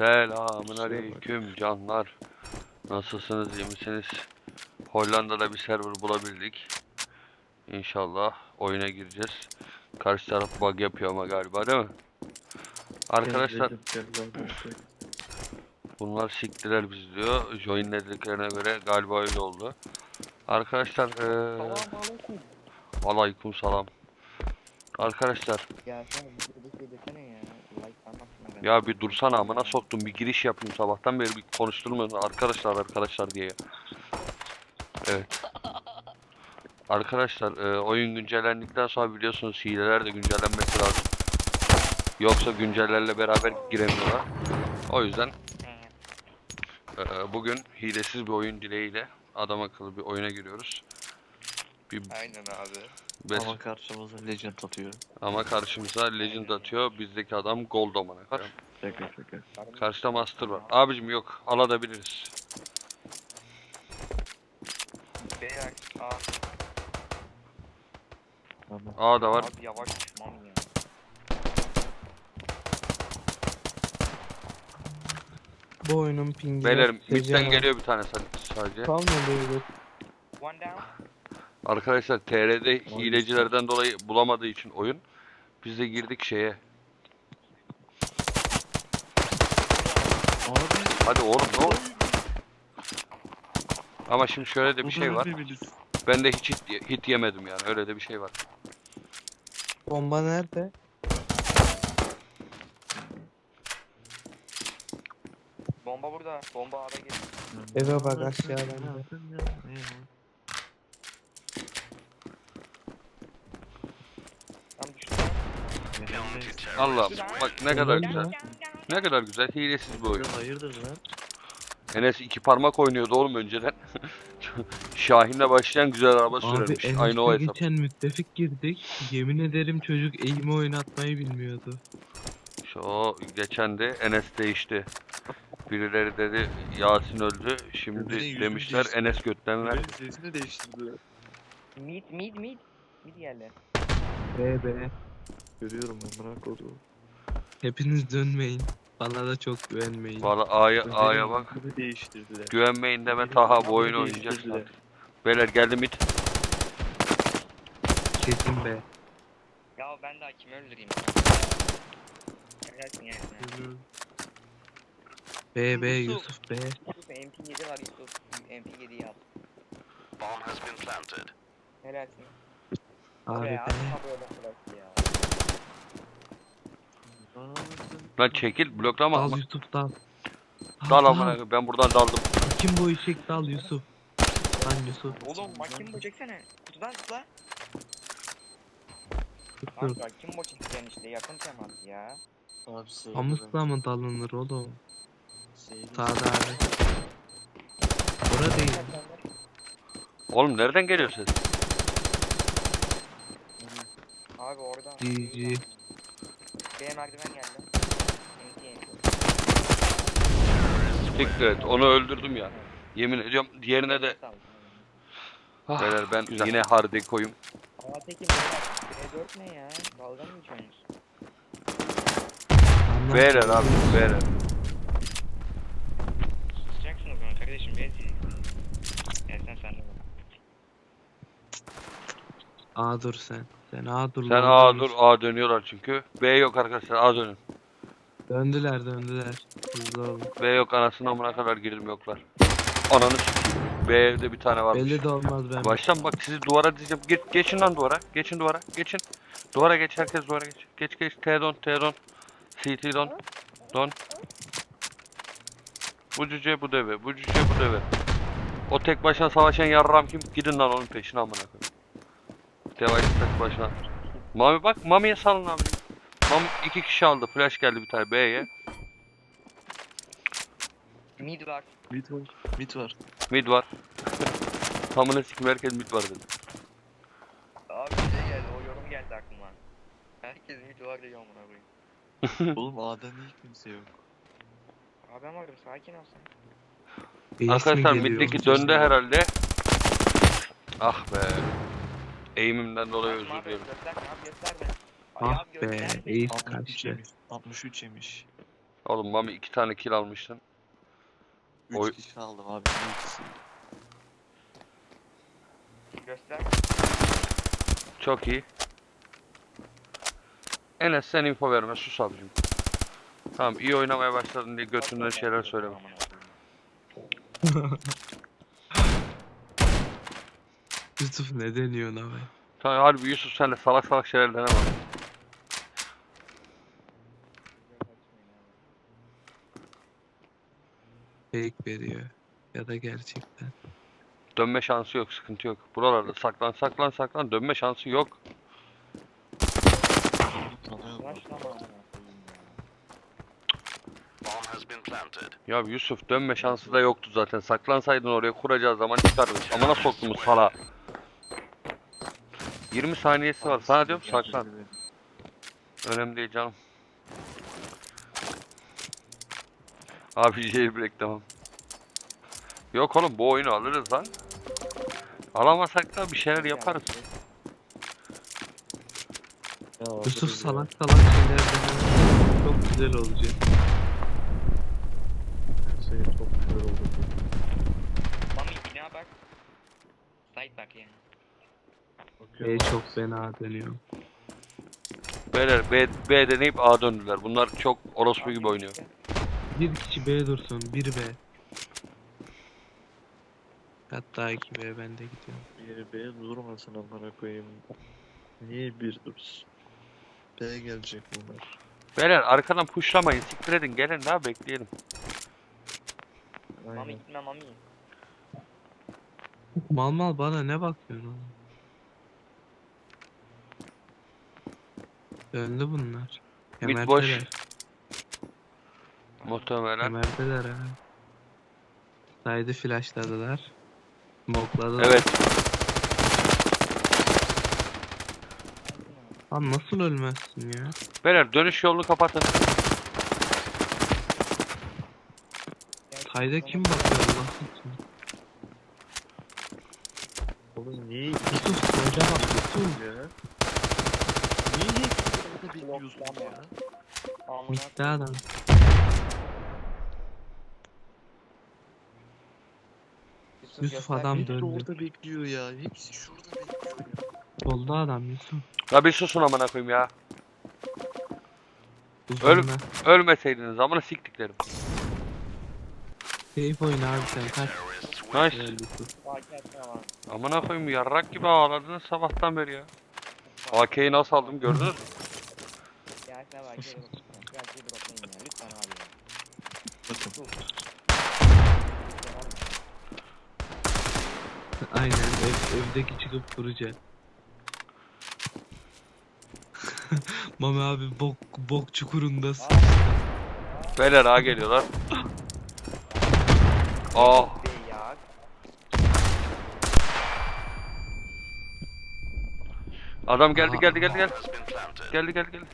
Selamun aleyküm canlar. Nasılsınız, iyi misiniz? Hollanda'da bir server bulabildik. İnşallah oyuna gireceğiz. Karşı taraf bug yapıyor ama galiba değil mi? Arkadaşlar bunlar siktiler biz diyor. Join dediklerine göre galiba öyle oldu. Arkadaşlar eee aleyküm selam. Arkadaşlar Ya sen bir şey desene ya. Like anlatsana ben. Ya bir dursana amına soktum bir giriş yapayım sabahtan beri bir konuşturmuyorsun arkadaşlar arkadaşlar diye. Evet. Arkadaşlar e, oyun güncellendikten sonra biliyorsunuz hileler de güncellenmesi lazım. Yoksa güncellerle beraber giremiyorlar. O yüzden e, bugün hilesiz bir oyun dileğiyle adam akıllı bir oyuna giriyoruz. Bir Aynen abi. bes- Ama karşımıza legend atıyor. ama karşımıza legend atıyor. Bizdeki adam gold amına koyayım. Şaka şaka. Karşıda master var. Abicim yok alabiliriz. Beyler. Tamam. A da var. abi yavaş düşmam ya. Bu oyunun pingi seviye midden geliyor bir tane sa- sadece. Kalmadı öyle. One down. Arkadaşlar TR'de hilecilerden dolayı bulamadığı için oyun biz de girdik şeye. Abi Hadi oğlum ne oldu? Ama şimdi şöyle de bir şey var. Ben de hiç hit, hit yemedim yani. Öyle de bir şey var. Bomba nerede? Bomba burada. Bomba A'da geliyor. Eve bak aşağıdan. Tam düştü. Allah'ım bak ne kadar güzel. Ne kadar güzel hilesiz bir oyun. Hayırdır lan? Enes iki parmak oynuyordu oğlum önceden. Şahin'le başlayan güzel araba sürermiş. Aynı o hesap. geçen müttefik girdik. Yemin ederim çocuk eğimi oynatmayı bilmiyordu. Şu o geçen de Enes değişti. Birileri dedi Yasin öldü. Şimdi yüzünü demişler değiştirdi. Enes. Benim sesini değiştirdi. Mid mid mid. Mid yerle. Be be. Görüyorum ben bırak oldu. Hepiniz dönmeyin. Bana da çok güvenmeyin. Valla A'ya A'ya bak. Değiştirdiler. Güvenmeyin deme Taha bu oyunu Değiştirdiler. oynayacaksın. Beyler geldi mid. Kesin be. Ya ben daha kimi öldüreyim? Helalsin yani. Be be Yusuf. Yusuf be. Yusuf MP7 var Yusuf. MP7'yi al. Helalsin. Abi Oraya be. atma böyle flash ya. Lan çekil bloklama. Dal ama. Yusuf dal. Dal amına koyayım, ben buradan daldım. Kim bu eşek dal Yusuf. Lan Yusuf. Oğlum makin bu çeksene. Kutudan zıpla. Yusuf. Kanka kim bu çekeceksin işte yakın temas ya. Abi sevdim. Pamusla mı dalınır oğlum? Sevdim. Sağda abi. Ora değil. Oğlum nereden geliyor ses? Abi oradan. GG. B'ye merdiven geldi. NT Siktir et. Onu öldürdüm ya. Yemin ediyorum diğerine de Ah. Beyler ben yine hardi koyayım. Fatih'im B4 ne ya? Dalga mı geçiyorsunuz? Beyler abi beyler. Susacaksın o zaman kardeşim B diyeceksin. Yani sen sen de bak. A dur sen. Sen A dur. Sen lan. A dur A dönüyorlar çünkü. B yok arkadaşlar A dönün. Döndüler döndüler. Hızlı olun. B yok anasını amına kadar girelim yoklar. Ananı s- B'de bir tane varmış. Belli de olmaz ben. Baştan bak sizi duvara dizeceğim. Geç, geçin lan duvara. Geçin duvara. Geçin. Duvara geç herkes duvara geç. Geç geç. T don T don. CT don. Don. Bu cüce bu deve. Bu cüce bu deve. O tek başına savaşan yarram kim? Gidin lan onun peşine amına koyayım. Device tek başına. Mami bak Mami'ye salın abi. Mami iki kişi aldı. Flash geldi bir tane B'ye. Mid var. Mid var. Mid var. Mid var. Tamına sikim herkes mid var dedi. Abi şey geldi o yorum geldi aklıma. Herkes mid var diyor amına koyayım. Oğlum A'da niye kimse yok? Abi ben varım sakin ol sen. Arkadaşlar middeki döndü herhalde. Ah be. Eğimimden dolayı özür dilerim. Gösterme abi gösterme. Ah be. gösterme. Ace 63 kaçtı. yemiş. 63 yemiş. Oğlum Mami iki tane kill almıştın. 3 Oy- kişi aldım abi. ne ikisi? Göster. Çok iyi. Enes sen info verme sus abicim. Tamam iyi oynamaya başladın diye götünden şeyler söyleme. Amına koyayım. Yusuf ne deniyorsun abi? Tamam harbi Yusuf sen de salak salak şeyler deneme. Fake veriyor. Ya da gerçekten. Dönme şansı yok sıkıntı yok. Buralarda saklan saklan saklan dönme şansı yok. Ya. Yusuf dönme şansı da yoktu zaten. Saklansaydın oraya kuracağı zaman çıkardı. Amına soktuğumuz sala. 20 saniyesi var. Sana diyorum saklan. Önemli değil canım. Abi jailbreak tamam. Yok oğlum bu oyunu alırız lan. Alamasak da bir şeyler yaparız. Ya, Yusuf salak salak şeyler çok güzel olacak. Her şey çok güzel oldu. Mami bina bak. Sait bak yani. B çok fena dönüyor. Beyler B, B deneyip A döndüler. Bunlar çok orospu gibi oynuyor. Bir kişi B dursun, bir B. Hatta iki B ben de gidiyorum. Bir B durmasın amına koyayım. Niye bir dursun? B gelecek bunlar. Beyler arkadan pushlamayın. Siktir edin. Gelin daha bekleyelim. Mami Aynen. gitme Mami. Mal mal bana ne bakıyorsun oğlum? Döndü bunlar. Mid boş. Kemerdeler. Muhtemelen. Kemerdeler ha. Saydı flashladılar. Smokladılar. Evet. Lan nasıl ölmezsin ya? Beyler dönüş yolunu kapatın. Sayda kim bakıyor Allah için? Oğlum niye Yusuf sayda bak Yusuf. ya? Orada bekliyorsun ya? Amına Bitti adam. Yusuf adam Hepsi döndü. orada bekliyor ya. Hepsi şurada bekliyor ya. Solda adam Yusuf. Ya bir susun amına koyayım ya. Uzunla. Ölmeseydiniz amına siktiklerim. Keyif oyna abi sen kaç. Nice. Helal Yusuf. Amına koyayım yarrak gibi ağladınız sabahtan beri ya. AK'yi nasıl aldım gördünüz mü? Gelsene bak geri bak. Gel geri droplayın ya. Lütfen abi ya. Bakın. Aynen ev, evdeki çıkıp duracak. Mami abi bok bok çukurundasın. Beyler A geliyorlar. Ah Be ya. adam geldi geldi geldi geldi. Geldi geldi geldi.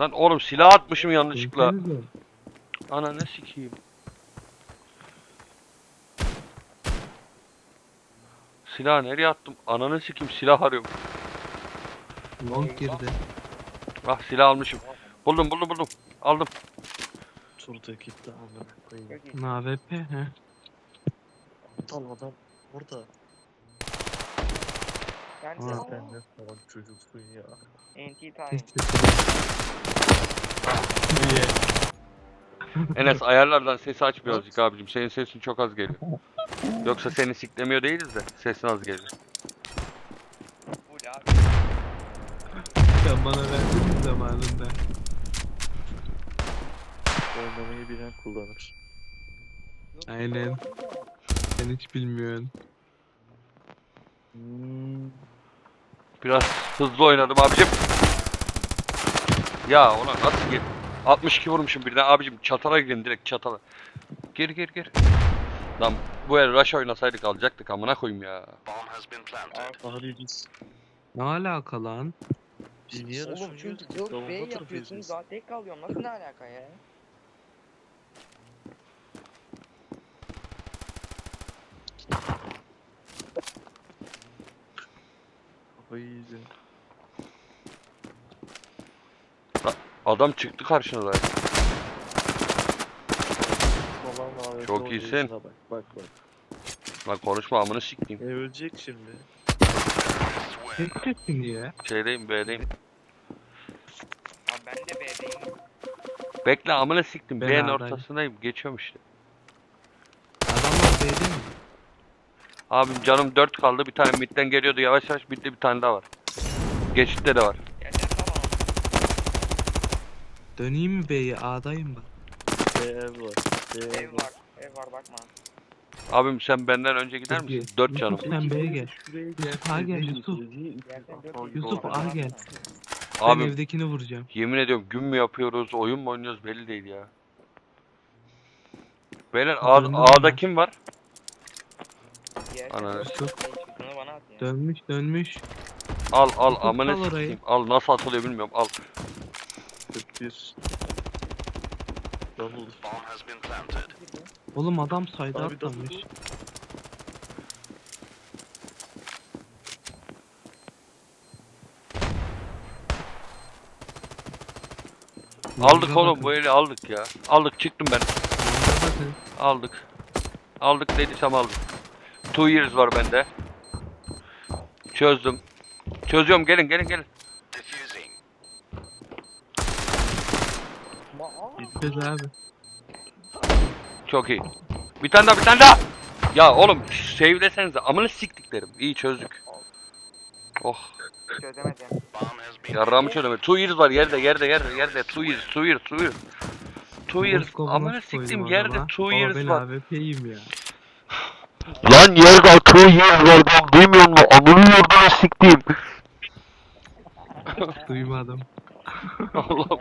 Lan oğlum silah atmışım yanlışlıkla. Ana ne sikeyim. Silah nereye attım? Ananı sikeyim silah arıyorum. Long girdi. Ah silah almışım. Buldum buldum buldum. Aldım. Turda gitti amına koyayım. NVP he. Aptal adam orada. Aa. gel. Sen ne salak çocuksun ya. NT time. Sesi. Enes ayarlardan sesi aç birazcık abicim. Senin sesin çok az geliyor. Yoksa seni siklemiyor değiliz de sesin az geliyor. Full abi. Sen bana verdin mi zamanında? Oynamayı bilen kullanır. Aynen. Sen hiç bilmiyorsun. Hmm. Biraz hızlı oynadım abicim. Ya ona nasıl gir? 62 vurmuşum birden abicim çatala girin direkt çatala. Gir gir gir. Lan bu el rush oynasaydık alacaktık amına koyayım ya. Biz, Ne alaka lan? biz niye Oğlum araştırıyoruz? çünkü Biz yok savunma B yapıyorsunuz biz. daha tek kalıyorum. Nasıl ne alaka ya? Kafayı yiyeceğim. Adam çıktı karşına da. Çok iyisin. oynayışına Bak bak bak. Lan konuşma amını sikeyim. E ölecek şimdi. Keseceksin ya. Şeydeyim B'deyim. Abi ben de B'deyim. Bekle amını siktim. Ben B'nin A'dayım. ortasındayım. Geçiyorum işte. Adamlar B'de mi? Abim canım 4 kaldı. Bir tane midden geliyordu yavaş yavaş. Bitti bir tane daha var. Geçitte de var. Tamam. Döneyim mi B'ye? A'dayım ben. B ev var. Ev var. Ev var bakma. Abim sen benden önce gider misin? 4 Yusuf canım. Sen B'ye gel. Şuraya A gel Yusuf. Gelsene Yusuf, A gel. Ben Abim evdekini vuracağım. yemin ediyorum gün mü yapıyoruz, oyun mu oynuyoruz belli değil ya. Beyler A- Döndüm A'da ben. kim var? Bunu bana at ya. Dönmüş dönmüş. Al al Yusuf, amına al orayı. sikeyim. Al nasıl atılıyor bilmiyorum. Al. 41. Double. Oğlum adam sayda Abi atlamış. double. Aldık Longa oğlum bakın, bu eli aldık ya. Aldık çıktım ben. bakın. Aldık. Aldık dediysem aldık. Two years var bende. Çözdüm. Çözüyorum gelin gelin gelin. Gideceğiz abi. Çok iyi. Bir tane daha bir tane daha. Ya oğlum save'lesenize amını siktiklerim. İyi çözdük. Oh. Çözemedim. Yarrağımı çözemedi. Two years var yerde yerde yerde yerde. Two years two years two years. Two years. Koydum siktim yerde two Baba years ben var. AWP'yim ya. Lan yerde two years var ben duymuyor musun? Amını yordana siktim. Duymadım. Allah'ım.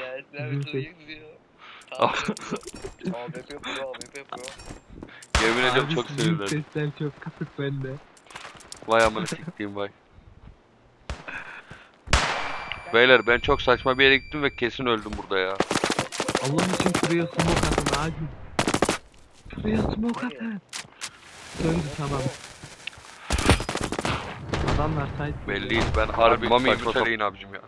Ya sen Bizim bir. AWP AWP. Yemin ediyorum çok sinirlendim. Sesler çok kısık bende. Vay amına siktiğim vay. Beyler ben çok saçma bir yere gittim ve kesin öldüm burada ya. Allah için şuraya smoke atın acil. Şuraya smoke atın. Döndü tamam. Adamlar site. Belliyiz ben harbi Mami'yi müteleyin abicim ya.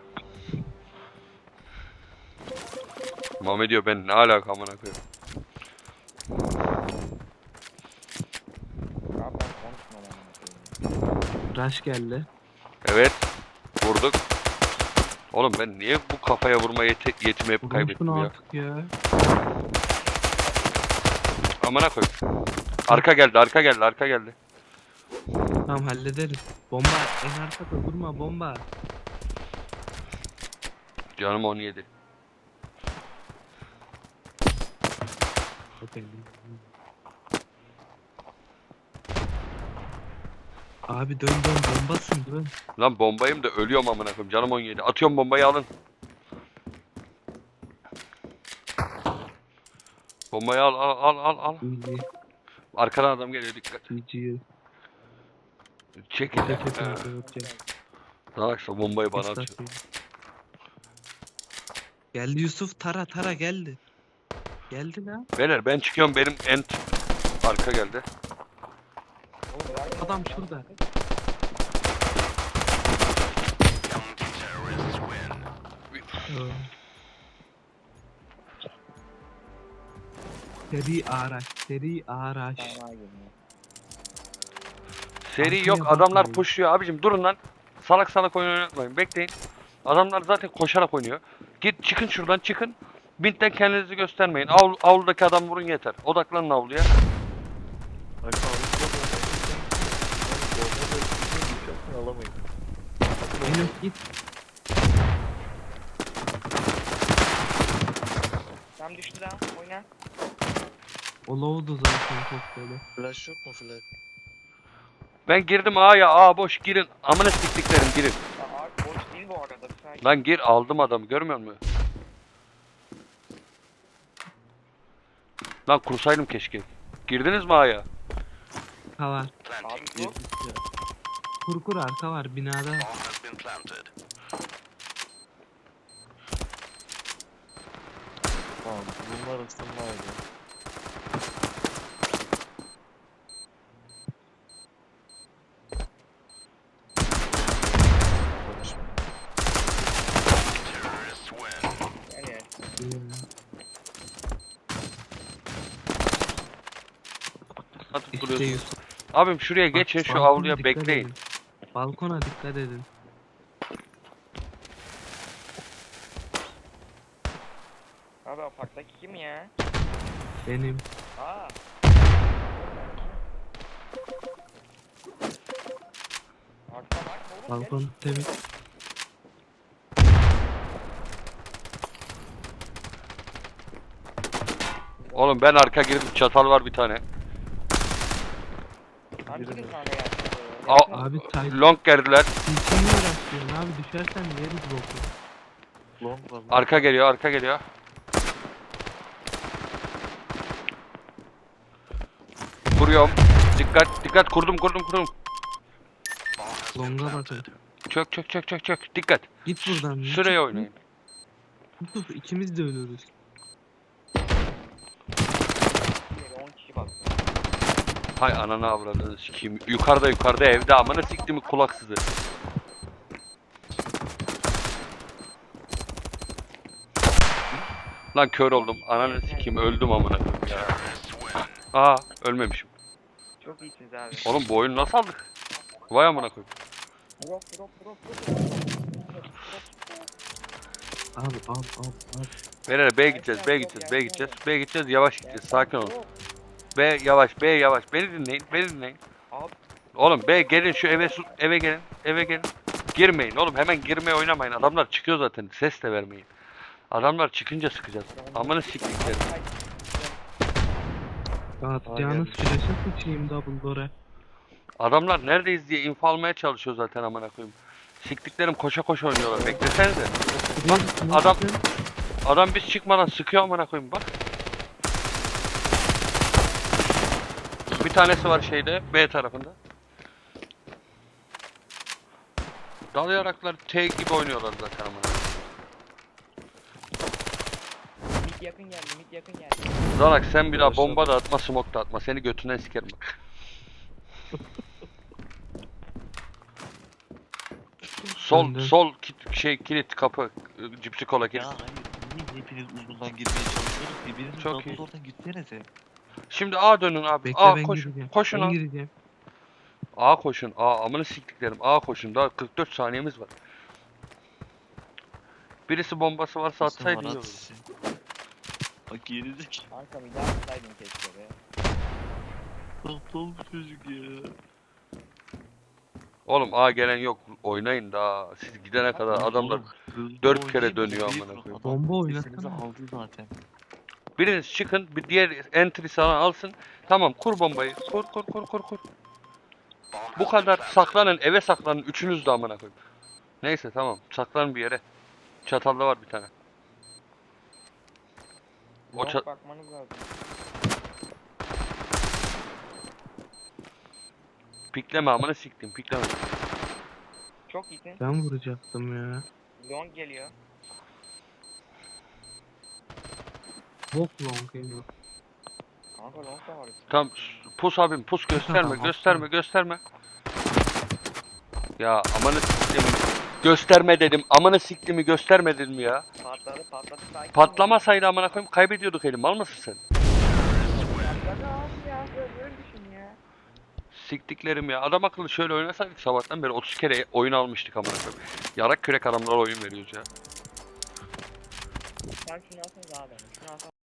Mami diyor ben ne alaka amına koyayım. Abi ben konuşma lan. Rush geldi. Evet. Vurduk. Oğlum ben niye bu kafaya vurma yeti yetimi hep Vurmuş kaybettim bunu ya. artık ya. Amına koyayım. Arka geldi, arka geldi, arka geldi. Tamam hallederiz. Bomba en arkada durma bomba. Canım 17. Abi dön dön bombasın dön. Lan bombayım da ölüyorum amına koyayım. Canım 17. Atıyorum bombayı alın. Bombayı al al al al al. GG. Arkadan adam geliyor dikkat. GG. Çekil. Teşekkür Ee, ederim. Arkadaşlar bombayı bana atıyor. Geldi Yusuf tara tara geldi. Geldi lan. Beyler ben çıkıyorum benim end arka geldi. Adam şurada. Ee. Seri araç, seri araç. Tamam. Seri yok adamlar pushuyor abicim durun lan. Salak salak oyun oynatmayın bekleyin. Adamlar zaten koşarak oynuyor. Git çıkın şuradan çıkın. Bintten kendinizi göstermeyin. Avl avludaki adam vurun yeter. Odaklanın avluya. Alamayın. Enes git. Tam düştü lan. Oyna. O low'du zaten çok böyle. Flash yok mu flash? Ben girdim A'ya A boş girin. Amına siktiklerim girin. Abi boş değil bu arada. Bir. Lan gir aldım adamı görmüyor musun? Lan kursaydım keşke. Girdiniz mi A'ya? Arka var. Abi dur. Girdik ya. Kur kur arka var binada. Tamam. Bunlar ısınmaydı. Atıp. Yusuf. Abim şuraya geçin şu balkona avluya dikkat bekleyin. edin. Balkona dikkat edin. Abi o parktaki kim ya? Benim. Aa. Bak oğlum. Balkon temiz. Oğlum ben arka girdim çatal var bir tane. Hangi Yürü. bir tane geldi? Aa, Abi tay- long geldiler. Mi uğraşıyorsun abi düşersen yeriz boku. Long var. Arka geliyor arka geliyor. Kuruyorum. Dikkat dikkat kurdum kurdum kurdum. Longa bakın. Çök çök çök çök çök. Dikkat. Git buradan. Sıraya git. oynayın. Yusuf ikimiz de ölürüz. Bir 10 kişi bak. Hay ananı avradını sikeyim. Yukarıda yukarıda evde amına siktiğimi kulaksızı. Lan kör oldum. Ananı sikeyim öldüm amına koyayım ya. Aa ölmemişim. Çok iyisiniz abi. Oğlum bu oyunu nasıl aldık? Vay amına koyayım. Abi al al al. Beyler B'ye gideceğiz, B'ye gideceğiz, B'ye gideceğiz, B'ye gideceğiz, yavaş gideceğiz, sakin olun. B yavaş, B yavaş, beni dinleyin, beni dinleyin. Abi. Oğlum B gelin şu eve su- eve gelin, eve gelin. Girmeyin oğlum hemen girmeye oynamayın. Adamlar çıkıyor zaten, ses de vermeyin. Adamlar çıkınca sıkacağız. Amanı siktiklerim. Gelmiş. flash'ı sıçayım double door'a. Adamlar neredeyiz diye info almaya çalışıyor zaten amına koyayım. Siktiklerim koşa koşa oynuyorlar. Beklesenize. Bak adam adam biz çıkmadan sıkıyor amına koyayım bak. Bir tanesi var şeyde B tarafında. Dalayaraklar T gibi oynuyorlar zaten koyayım. Mid yakın geldi mid yakın geldi. Zanak sen bir daha bomba da atma smoke da atma. Seni götünden sikerim bak. sol sol kit, şey kilit kapı ı, cipsi kola Ya kilit. hayır. Niye hepiniz uzundan girmeye çalışıyorsunuz ki? Biriniz Çok double iyi. door'dan gitsenize. Şimdi A dönün abi. Bekle A ben koşun. gireceğim. Koşun ben A. gireceğim. A koşun. A amını siktiklerim. A koşun. Daha 44 saniyemiz var. Birisi bombası varsa Nasıl atsaydı var iyi at olur. sizin? Bak yenildik. Kanka bir daha atsaydın keşke be. Aptal bir çocuk ya. Oğlum A gelen yok. Oynayın daha. Siz gidene kadar adamlar Oğlum, dört kere dönüyor amına yapın. koyayım. Bomba sesinizi oynasana. aldı zaten. Biriniz çıkın, bir diğer entry sana alsın. Tamam, kur bombayı. Kur kur kur kur kur. Bu kadar saklanın, eve saklanın. Üçünüz de amına koyayım. Neyse tamam, saklanın bir yere. Çatalda var bir tane. O ça- bakmanız lazım. Pikleme amına siktim, pikleme. Çok iyisin. Ben vuracaktım ya. Long geliyor. Bok long geliyor. Kanka long da var. Tamam, pus abim, pus gösterme, gösterme, gösterme. Ya amanı siktim. Gösterme dedim, amanı siktimi gösterme dedim ya. Patladı patladı sakin. Patlamasaydı amına koyayım kaybediyorduk elim, mal mısın sen? Siktiklerim ya. Adam akıllı şöyle oynasaydık sabahtan beri 30 kere oyun almıştık amına koyayım. Yarak kürek adamlara oyun veriyoruz ya. Sen şunu alsanız abi. Şunu alsanız.